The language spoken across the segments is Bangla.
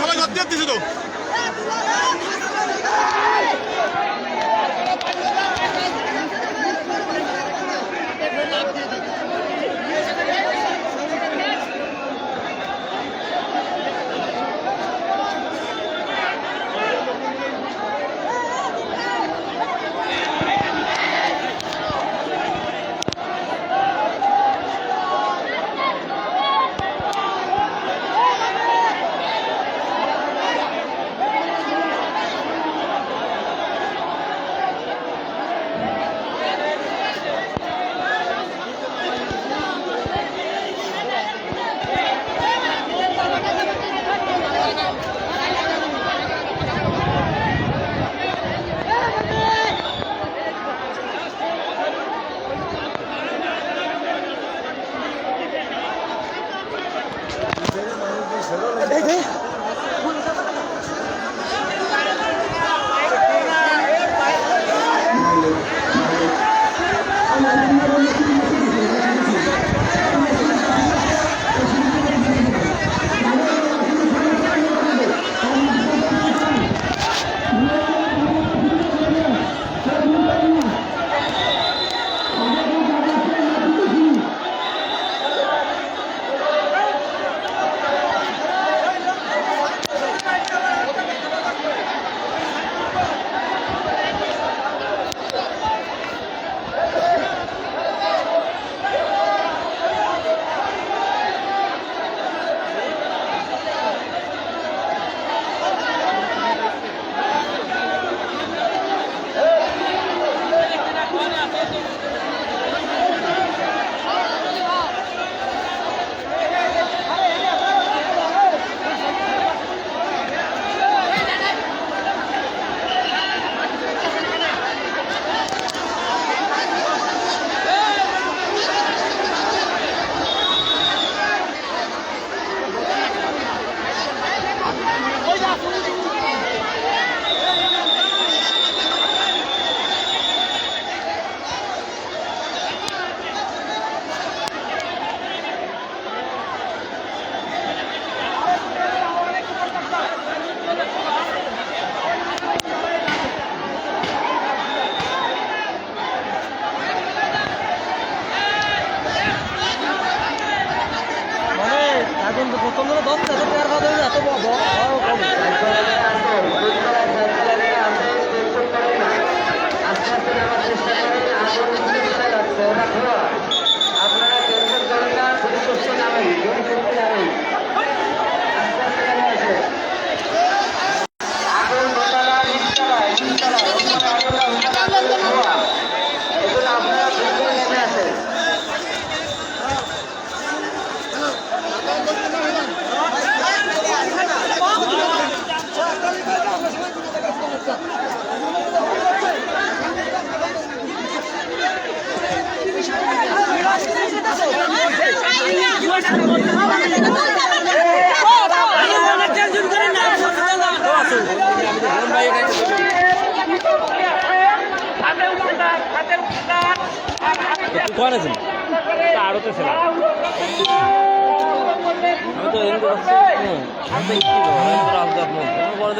সবাই ধরতে দিচ্ছে তো।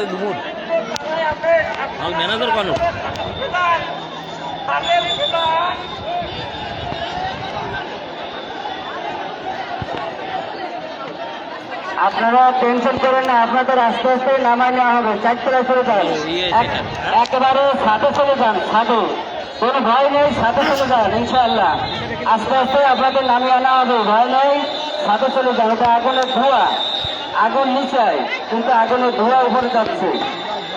আমি বড়দের দুমুর আমি ম্যানেজার কানু আপনারা টেনশন করেন না আপনাদের আস্তে আস্তে নামায় নেওয়া হবে। চারতলায় চলে যান। একেবারে ছাদে চলে যান ছাদে। কোনো ভয় নেই ছাদে চলে যান ইনশাআল্লাহ। আস্তে আস্তে আপনাদের নামিয়ে আনা হবে। ভয় নেই ছাদে চলে যান। ওটা আগুনের ধোয়া। আগুন নিচায় কিন্তু আগুনের ধোয়া উপরে যাচ্ছে।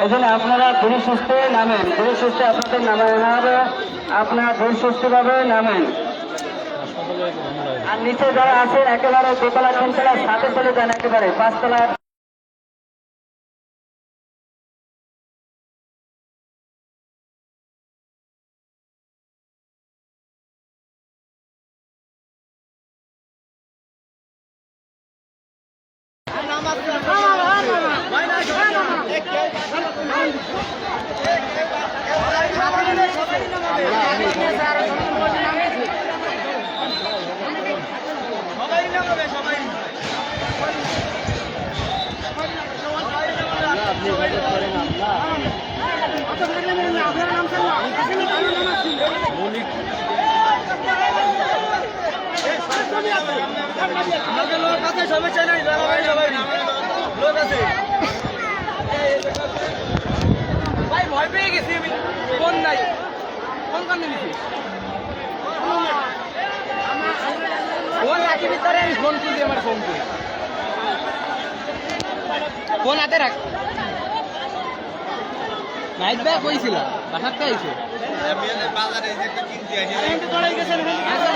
এই জন্য আপনারা ধীরে সুস্থে নামেন। ধীরে সুস্থে আপনাদের নামায় আনা হবে আপনারা ধীরে সুস্থভাবে নামেন। আর নিচে যারা আছে একেবারে দোতলা তিনতলা, সাথে চলে যান একেবারে, পাঁচতলা সমস্যা নাই লোক আছে ভাই ভয় পেয়ে গেছি ফোন নাই ফোন কানে নিছি ফোন রাখি ভিতরে আমি ফোন খুঁজি আমার ফোন ফোন হাতে রাখ নাইট ব্যাগ হয়েছিল, বাসার আইছে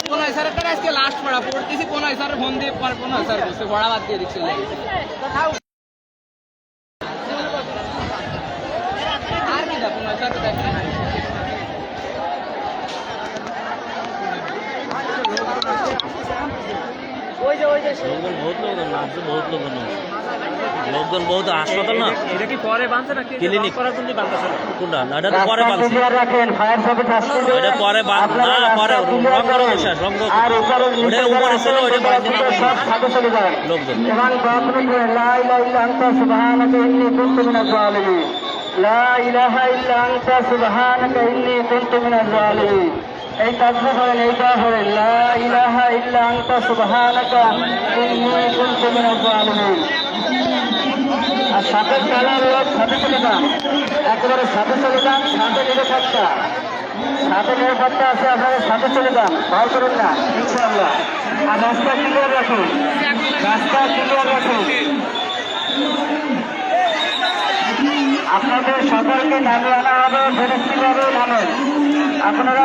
পনেরো হাজার টাকা আজকে লাস্ট পড়া, পড়তেছি পনেরো হাজার ফোন দিয়ে পনেরো হাজার বসে পড়া বাদ দিয়ে দিচ্ছিল আর কি দা পনেরো হাজার টাকা ওই যে ওই যে লোকজন বহুত লোকজন নাচছে বহুত লোকজন নাচছে। লোকজন বহুত হাসপাতাল না? এটা কি পরে বাঁধছে নাকি? ক্লিনিক। কোনটা? না এটা তো পরে বানছে। রাখেন ফায়ার সার্ভিস আসছে ওইটা পরে বান- না, পরে রং clear করার রং করা- আর উপরে ওটা উপরে ছিল, ওটা তারা বাদ সব সাথে চলে যান। লোকজন। এবং প্রার্থনা লা ইলাহা ইল্লা আনতা সুবহানাকা ইন্নী কুনতু মিনাজ জালিমিন লা ইলাহা ইল্লা আনতা সুবহানাকা ইন্নী কুনতু মিনাজ জালিমিন এই তাসবিহ করেন এইটা করেন। লা ইলাহা ইল্লা আনতা সুবহানাকা ইন্নী কুনতু মিনাজ জালিমিন আর কালার লোক সাথে চলে যান। একেবারে সাথে চলে যান, সাথে নিরাপত্তা। সাথে নিরাপত্তা আছে, আপনারা সাথে চলে যান, ভয় করুন না, ইনশাআল্লাহ। আর রাস্তা ক্লিয়ার রাখুন, রাস্তা ক্লিয়ার রাখুন। আপনাদের সকলকে নামে আনা হবে ফেরস্তিভাবে নামেন আপনারা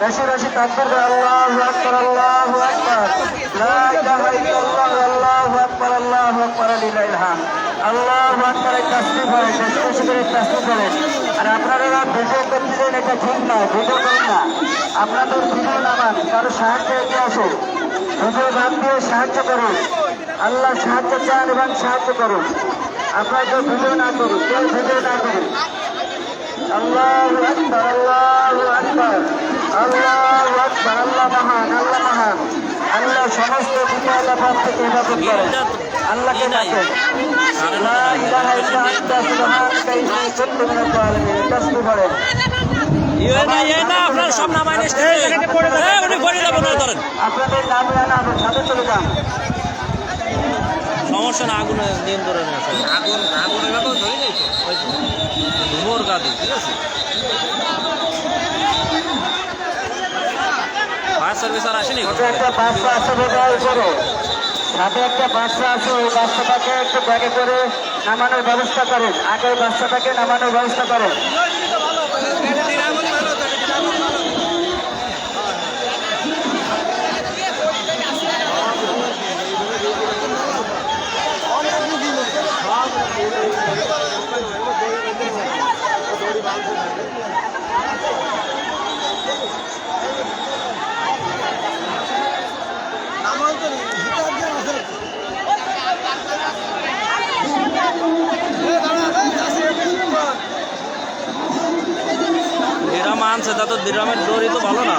বেশি বেশি তাকবীর করে আল্লাহু আকবার আল্লাহু আকবার। লা ইলাহা ইল্লাল্লাহ, আল্লাহু আকবার আল্লাহু আকবার লিল্লাহিল হামদ। আল্লাহু আকবার তাসবিহ করেন বেশি বেশি করে তাসবিহ করেন আর আপনারা ভিডিও করতেছেন এটা ঠিক না, ভিডিও করেন না। আপনাদের ভিডিও নামান, কারও সাহায্য এগিয়ে আসুন। ভিডিও বাদ দিয়ে সাহায্য করুন। আল্লাহ সাহায্য চান এবং সাহায্য করুন। আপনারা ভিডিও না করুন, কেউ ভিডিও না করুন। আল্লাহু আকবার আল্লাহু আকবার আল্লাহু আকবার আল্লাহ মহান আল্লাহ মহান। আল্লাহ সমস্ত ব্যাপার থেকে হেফাজত করেন আল্লাহকে ডাকেন লা ইলাহা ইল্লা আনতা সুবহানাকা ইন্নী কুনতু মিনাজ জালিমিন তাসবিহ ইয়ে না ইয়ে না আপনার সব নামাই পড়ে যাব ধরেন। আপনাদের নামে আনা হবে সাথে চলে যান। সমস্যা না আগুন নিয়ন্ত্রণে আছে আগুন আগুনের ব্যাপার ধরে যাইছে ধুমোর গাদি ঠিক আছে? ফায়ার সার্ভিস আর আসেনি একটা বাচ্চা আছে বোধহয় উপরে সাথে একটা বাচ্চা আছে ওই বাচ্চাটাকে একটু ব্যাগে করে নামানোর ব্যবস্থা করেন। আগে ওই বাচ্চাটাকে নামানোর ব্যবস্থা করেন। আনছে তা তো দিরামের দৌড়ই তো ভালো না।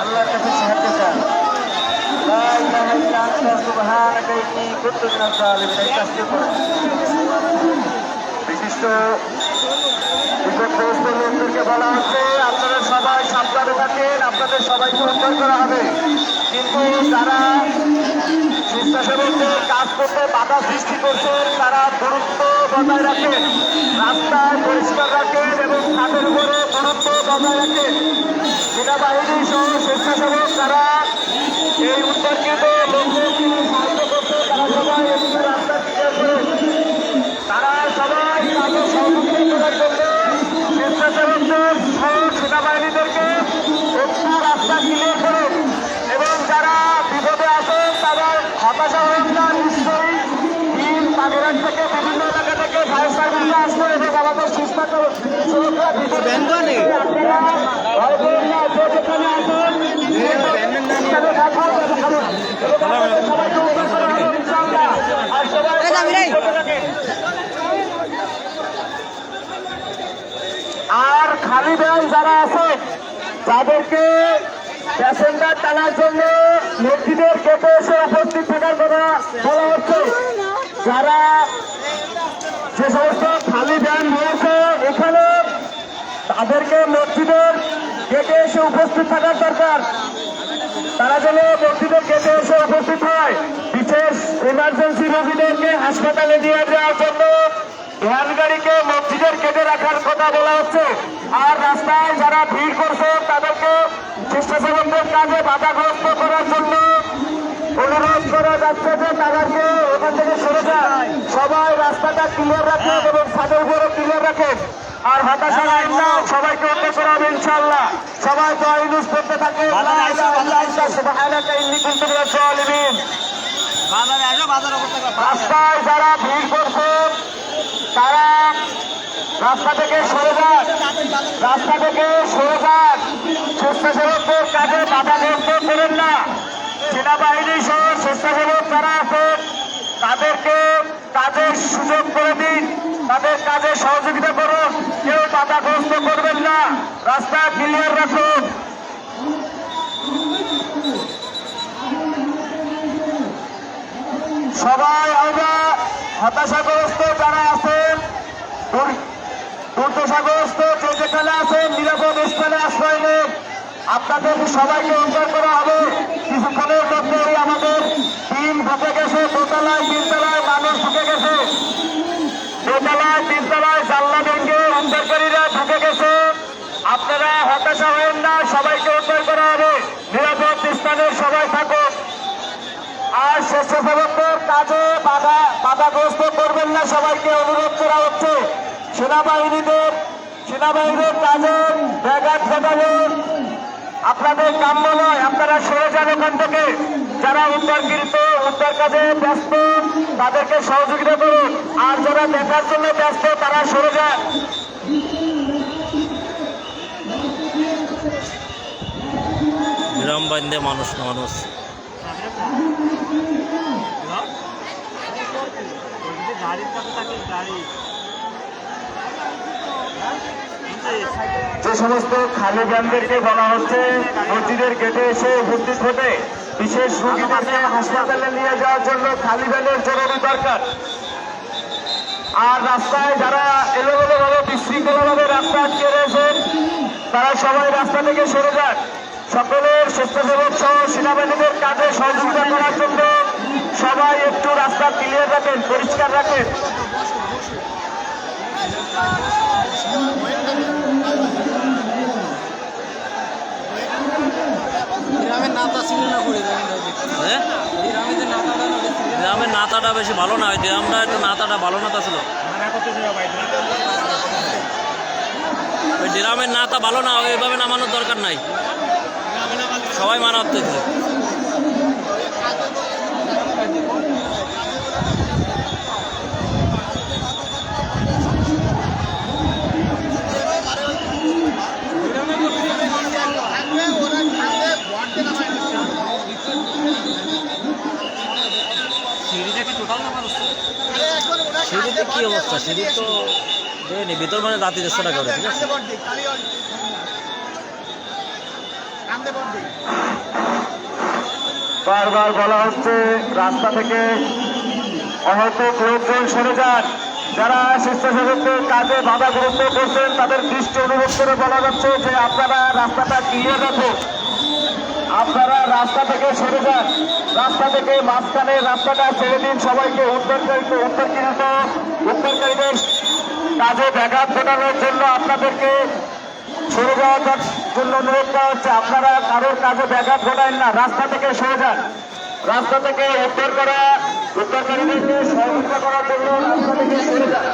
আল্লাহর কাছে সাহায্য চান লা ইলাহা ইল্লা আনতা সুবহানাকা ইন্নী কুনতু মিনাজ জালিমিন এই কাজটি আপনারা সবাই সাবধানে থাকেন, আপনাদের সবাইকে উদ্ধার করা হবে। কিন্তু যারা স্বেচ্ছাসেবকদের কাজ করতে বাধা সৃষ্টি করছেন তারা দূরত্ব বজায় রাখেন রাস্তায় পরিষ্কার রাখেন এবং ছাদের উপরে দূরত্ব বজায় রাখেন সেনাবাহিনী সহ স্বেচ্ছাসেবক তারা এই উদ্ধারকৃত লোকদেরকে সাহায্য করছে তারা সবাই রাস্তা ক্লিয়ার করে তারা সবাই তাদের সহযোগিতা করার জন্য স্বেচ্ছাসেবকদের সহ সেনাবাহিনীদেরকে একটু রাস্তা ক্লিয়ার করুন এবং যারা বিপদে আছেন থেকে বিভিন্ন এলাকা থেকে ফায়ার সার্ভিসে আসবে এবং আমাদের সুস্থ সুরক্ষা। আর খালি ব্যান যারা আছে তাদেরকে প্যাসেঞ্জার টানার জন্য মসজিদের গেটে এসে উপস্থিত থাকার কথা বলা হচ্ছে। যারা যে সমস্ত খালি ব্যান রয়েছে এখানে, তাদেরকে মসজিদের গেটে এসে উপস্থিত থাকার দরকার। তারা যেন মসজিদের গেটে এসে উপস্থিত হয়। বিশেষ ইমার্জেন্সি রোগীদেরকে হাসপাতালে নিয়ে যাওয়ার জন্য ভ্যান গাড়িকে মসজিদের গেটে রাখার কথা বলা হচ্ছে। আর রাস্তায় যারা ভিড় করছে তাদেরকে স্বেচ্ছাসেবকদের কাজে বাধাগ্রস্ত করার জন্য অনুরোধ করা যাচ্ছে যে তাদেরকে ওখান থেকে সরে যায় সবাই রাস্তাটা ক্লিয়ার রাখেন এবং ছাদের উপরও ক্লিয়ার রাখেন। আর হতাশা না সবাইকে উদ্ধার করা হবে ইনশাআল্লাহ। সবাই তো ইউজ করতে থাকে। রাস্তায় যারা ভিড় করছে তারা রাস্তা থেকে সরে যান। রাস্তা থেকে সরে যান। স্বেচ্ছাসেবকদের কাজে বাধাগ্রস্ত করেন না। সেনাবাহিনী সহ স্বেচ্ছাসেবক যারা আছেন, তাদেরকে কাজের সুযোগ করে দিন। তাদের কাজে সহযোগিতা করুন। কেউ বাধাগ্রস্ত করবেন না। রাস্তা ক্লিয়ার রাখুন। সবাই আমরা হতাশাগ্রস্ত যারা আছেন দুর- দুর্দশাগ্রস্ত যে যেখানে আছেন, নিরাপদ স্থানে আশ্রয় নেন। আপনাদের সবাইকে উদ্ধার করা হবে। কিছুক্ষণের মধ্যেই আমাদের টিম ঢুকে গেছে। দোতলায়, তিনতলায় মানুষ ঢুকে গেছে। দোতলায়, তিনতলায় জানলা ভেঙে উদ্ধারকারীরা ঢুকে গেছে। আপনারা হতাশা হবেন না, সবাইকে উদ্ধার করা হবে। নিরাপদ স্থানে সবাই থাকুক আর স্বেচ্ছাসেবকদের কাজে বাধা বাধাগ্রস্ত করবেন না সবাইকে। অনুরোধ করা হচ্ছে। সেনাবাহিনীদের সেনাবাহিনীর কাজে ব্যাঘাত ঘটাবে। আপনাদের কাম্য নয় আপনারা সরে যান ওখান থেকে। যারা উদ্ধারকৃত উদ্ধার কাজে ব্যস্ত তাদেরকে সহযোগিতা করুন। আর যারা দেখার জন্য ব্যস্ত তারা সরে যান। বিরাম বান্ধে মানুষ না মানুষ যে সমস্ত খালি ব্যানদেরকে বলা হচ্ছে, মসজিদের গেটে এসে উপস্থিত হতে, বিশেষ রোগীদেরকে হাসপাতালে নিয়ে যাওয়ার জন্য খালি ব্যানের জরুরি দরকার। আর রাস্তায় যারা এলোমেলো ভাবে বিশৃঙ্খলা ভাবে রাস্তা আটকে রয়েছেন, তারা সবাই রাস্তা থেকে সরে যান। সকলের স্বেচ্ছাসেবক সহ সেনাবাহিনীদের কাজে সহযোগিতা করার জন্য সবাই একটু রাস্তা ক্লিয়ার রাখেন, পরিষ্কার রাখেন। গ্রামের নাতাটা বেশি ভালো। না ওই গ্রামটা একটু নাতাটা ভালো নাতা ছিল ওই ড্রামের নাতা ভালো না ওইভাবে নামানোর দরকার নাই। সবাই মারাত্মক। সিঁড়িতে কি অবস্থা? সিঁড়ি তো দেয়নি ভিতর মানে রাতে করে ঠিক আছে? বারবার বলা হচ্ছে, রাস্তা থেকে অহেতুক লোকজন সরে যান। যারা স্বেচ্ছাসেবকদের কাজে বাধাগ্রস্ত করছেন, তাদের দৃষ্টি অনুরোধ করে বলা যাচ্ছে যে আপনারা রাস্তাটা ক্লিয়ার রাখুন আপনারা রাস্তা থেকে সরে যান। রাস্তা থেকে মাঝখানে রাস্তাটা ছেড়ে দিন সবাইকে। উদ্ধারকারীকে উদ্ধারকৃত উদ্ধারকারীদের কাজে ব্যাঘাত ঘটানোর জন্য আপনাদেরকে সরে যাওয়ার জন্য অনুরোধ করা হচ্ছে। আপনারা কারোর কাজে ব্যাঘাত ঘটায় না। রাস্তা থেকে সরে যান। রাস্তা থেকে উদ্ধার করা উদ্ধারকারীদেরকে সহযোগিতা করার জন্য রাস্তা থেকে সরে যান।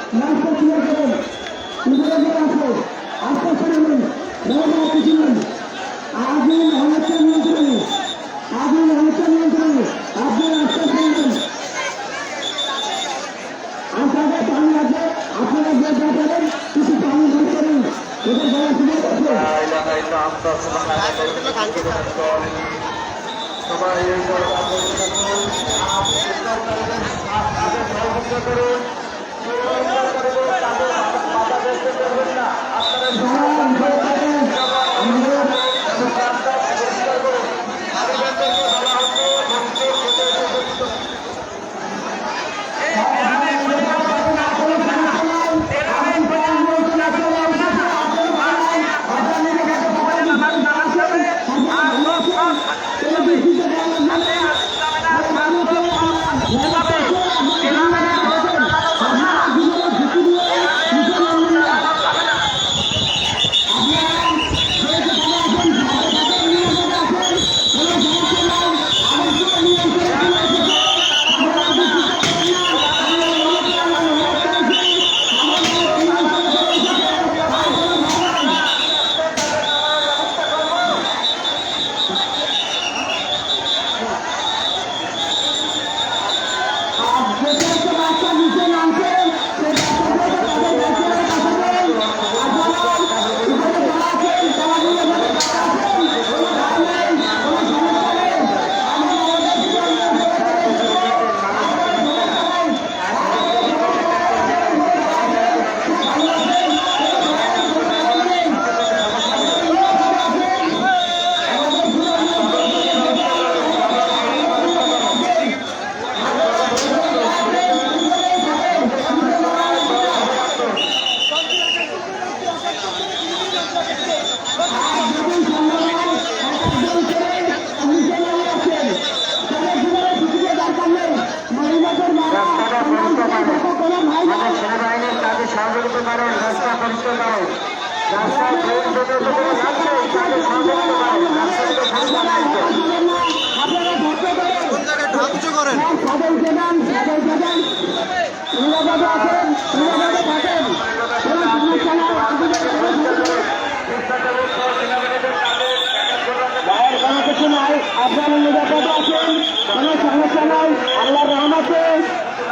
আছেন কোনো সমস্যা নাই আল্লাহর রহমতে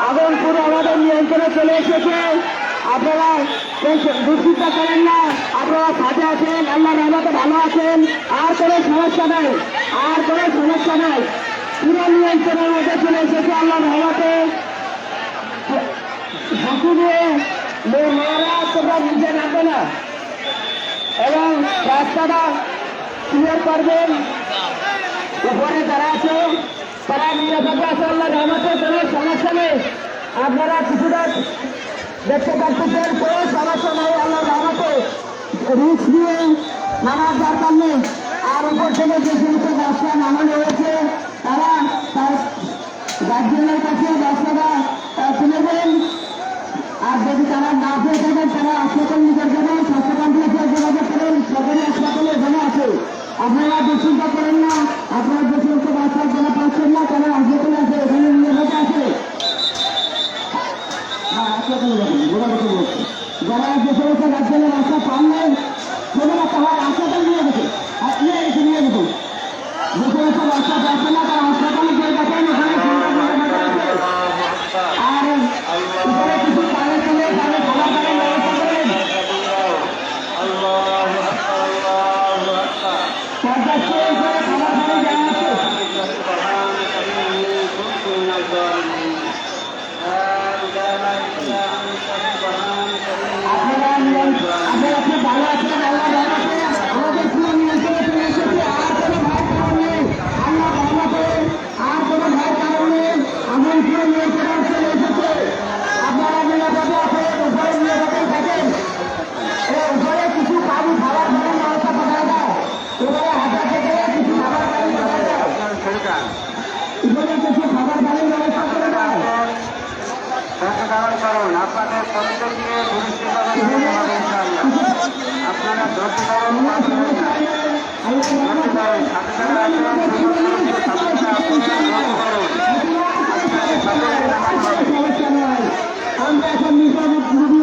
আগুন পুরো আমাদের নিয়ন্ত্রণে চলে এসেছে আপনারা দুশ্চিন্তা করেন না। আপনারা সাথে আছেন আল্লাহর রহমতে ভালো আছেন। আর কোনো সমস্যা নাই, আর কোনো সমস্যা নাই। পুরো নিয়ন্ত্রণের মধ্যে চলে এসেছে আল্লাহর রহমতে। হাসি দিয়ে মেয়েরা তোমরা নিজে রাখবে না। এবং রাস্তাটা ক্লিয়ার করবেন। উপরে যারা আছে, তারা নিরাপদে আছে, আল্লাহ রহমতে, কোনো সমস্যা নেই। আপনারা কিছুটা দেখতে পাচ্ছেন কোনো সমস্যা নেই আল্লাহ রহমতে রিস্ক দিয়ে নামার দরকার নেই। আর উপর থেকে যে সমস্ত রাস্তা নামানো হয়েছে তারা তার গার্জিয়ানের কাছে আহ, তুলে দেন। আর যদি তারা না পেয়ে থাকেন তারা হাসপাতাল নিতে যাবেন স্বাস্থ্য কমপ্লেক্সে যোগাযোগ করেন। সরকারি হাসপাতালে এখানে আছে আপনারা দুশ্চিন্তা করেন না। আপনারা যে সমস্ত বাচ্চা যারা পাচ্ছেন না তারা হাসপাতালে আছে এখানে নিরাপদে আছে হ্যাঁ হাসপাতালে যাবেন যোগাযোগ করব যারা যে সমস্ত গার্জেনের বেঁচে দেওয়ার কারণ আপনাদের প্রত্যেককে পুরস্কৃত আপনারা ধৈর্য ধারণ ধৈর্য ধারণ সাথে সাথে আসবেন সাথে সাথে আপনারা আমরা এখন নিশানের ভিডিও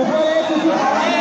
উপরে